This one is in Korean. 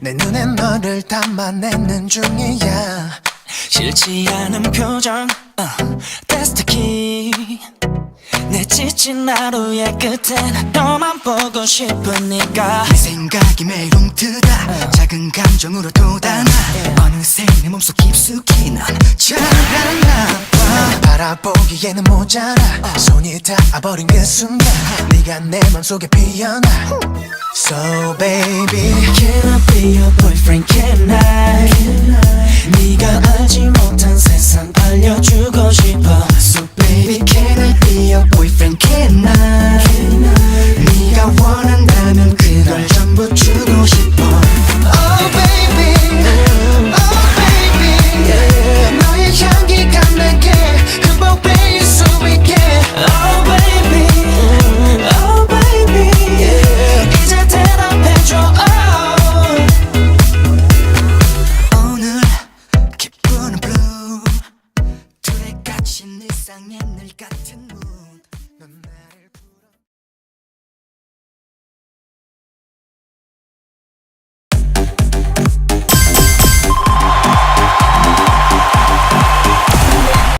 내 눈에 너를 담아내는 중이야. 싫지 않은 표정 uh, That's the key. 내 지친 하루의 끝엔 너만 보고 싶으니까. 네 생각이 매일 움트다. 작은 감정으로 돋아나 어느새 내 몸속 깊숙이 넌 자라나 봐. 바라보기에는 모자라. 손이 닿아버린 그 순간 네가 내 맘속에 피어나. So baby be your boyfriend can I 네가 알지 못한 세상 알려주고 싶어 So baby can I be your boyfriend can I 세상에 늘 같은 무.